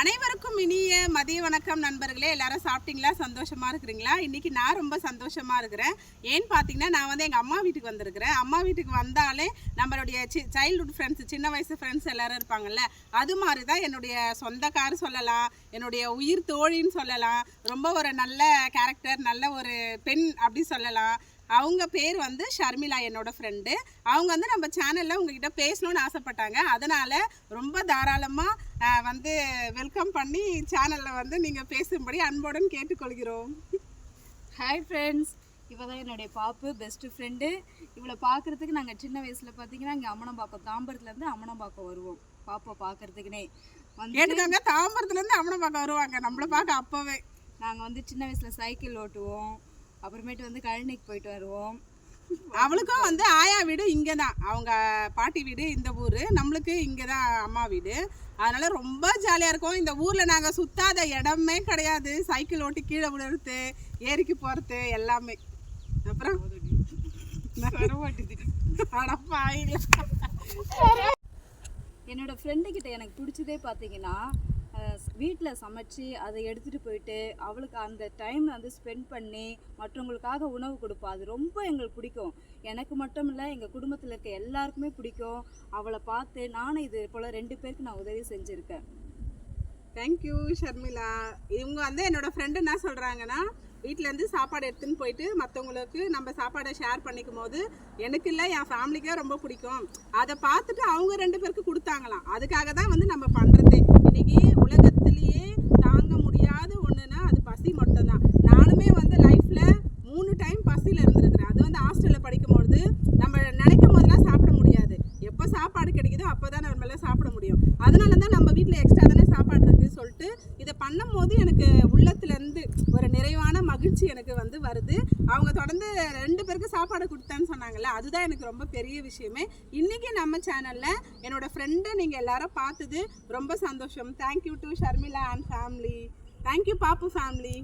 அனைவருக்கும் இனிய மதிய வணக்கம் நண்பர்களே. எல்லாரும் சாப்பிட்டீங்களா? சந்தோஷமா இருக்கிறீங்களா? இன்னைக்கு நான் ரொம்ப சந்தோஷமா இருக்கிறேன். ஏன்னு பார்த்தீங்கன்னா நான் வந்து எங்கள் அம்மா வீட்டுக்கு வந்திருக்கிறேன். அம்மா வீட்டுக்கு வந்தாலே நம்மளுடைய சி சைல்ட்ஹுட் ஃப்ரெண்ட்ஸ் சின்ன வயசு ஃப்ரெண்ட்ஸ் எல்லாரும் இருப்பாங்கல்ல அது மாதிரி தான் என்னுடைய சொந்தக்கார் சொல்லலாம் என்னுடைய உயிர் தோழின்னு சொல்லலாம் ரொம்ப ஒரு நல்ல கேரக்டர் நல்ல ஒரு பெண் அப்படி சொல்லலாம். அவங்க பேர் வந்து ஷர்மிளா என்னோட ஃப்ரெண்டு அவங்க வந்து நம்ம சேனலில் உங்ககிட்ட பேசணும்னு ஆசைப்பட்டாங்க. அதனால் ரொம்ப தாராளமாக வந்து வெல்கம் பண்ணி சேனலில் வந்து நீங்கள் பேசும்படி அன்புடன் கேட்டுக்கொள்கிறோம். ஹாய் ஃப்ரெண்ட்ஸ் இவ தான் என்னுடைய பாப்பு பெஸ்ட்டு ஃப்ரெண்டு இவளை பார்க்குறதுக்கு நாங்கள் சின்ன வயசில் பார்த்தீங்கன்னா இங்கே அம்மனம்பாக்கம் தாம்பரத்துலேருந்து அம்மனம்பாக்கம் வருவோம். பாப்பா பார்க்குறதுக்குனே. வந்து கேட்டுக்கோங்க தாம்பரத்துலேருந்து பார்க்க வருவாங்க. நம்மளை பார்க்க அப்போவே. நாங்கள் வந்து சின்ன வயசில் சைக்கிள் ஓட்டுவோம். அப்புறமேட்டு வந்து கழனிக்கு போயிட்டு வருவோம். அவளுக்கும் வந்து ஆயா வீடு இங்கே தான் அவங்க பாட்டி வீடு இந்த ஊர் நம்மளுக்கு இங்கே தான் அம்மா வீடு. அதனால் ரொம்ப ஜாலியாக இருக்கும். இந்த ஊரில் நாங்கள் சுத்தாத இடமே கிடையாது. சைக்கிள் ஓட்டி கீழே விழுறது ஏரிக்கு போகிறது எல்லாமே. அப்புறம்? அடப்பாவிங்களா. என்னோட ஃப்ரெண்டுக்கிட்ட எனக்கு பிடிச்சதே பார்த்தீங்கன்னா வீட்டில் சமைச்சு அதை எடுத்துகிட்டு போயிட்டு அவளுக்கு அந்த டைமில் வந்து ஸ்பெண்ட் பண்ணி மற்றவங்களுக்காக உணவு கொடுப்போம் அது ரொம்ப எங்களுக்கு பிடிக்கும். எனக்கு மட்டும் இல்லை எங்கள் குடும்பத்தில் இருக்க எல்லாருக்குமே பிடிக்கும். அவளை பார்த்து நானும் இது போல் ரெண்டு பேருக்கு நான் உதவி செஞ்சுருக்கேன். தேங்க்யூ ஷர்மிளா இவங்க வந்து என்னோடய ஃப்ரெண்டு என்ன சொல்கிறாங்கன்னா வீட்டிலேருந்து சாப்பாடு எடுத்துன்னு போயிட்டு மற்றவங்களுக்கு நம்ம சாப்பாடை ஷேர் பண்ணிக்கும் போது எனக்கு இல்லை என் ஃபேமிலிக்கே ரொம்ப பிடிக்கும். அதை பார்த்துட்டு அவங்க ரெண்டு பேருக்கு கொடுத்தாங்களாம். அதுக்காக தான் வந்து நம்ம பண்ணுறதே இன்னைக்கு உலகத்திலேயே தாங்க முடியாத ஒன்றுனா அது பசி மட்டும்தான் நானுமே வந்து லைஃப்பில் மூணு டைம் பசியில் இருந்திருக்கிறேன் அது வந்து ஹாஸ்டலில் படிக்கும்பொழுது நம்ம நினைக்கும் போதெல்லாம் சாப்பிட முடியாது எப்போ சாப்பாடு கிடைக்குதோ அப்போ தான் நம்மளால சாப்பிட முடியும் அதனால தான் நம்ம வீட்டில் எக்ஸ்ட்ரா தானே சாப்பாடு இருக்குன்னு சொல்லிட்டு பண்ணும்போது எனக்கு உள்ளத்துலேருந்து ஒரு நிறைவான மகிழ்ச்சி எனக்கு வந்து வருது. அவங்க தொடர்ந்து ரெண்டு பேருக்கு சாப்பாடு கொடுத்தேன்னு சொன்னாங்கல்ல அதுதான் எனக்கு ரொம்ப பெரிய விஷயமே. இன்றைக்கி நம்ம சேனலில் என்னோடய ஃப்ரெண்டை நீங்கள் எல்லாரும் பார்த்தது ரொம்ப சந்தோஷம். Thank you to Sharmila and family thank you Pappu family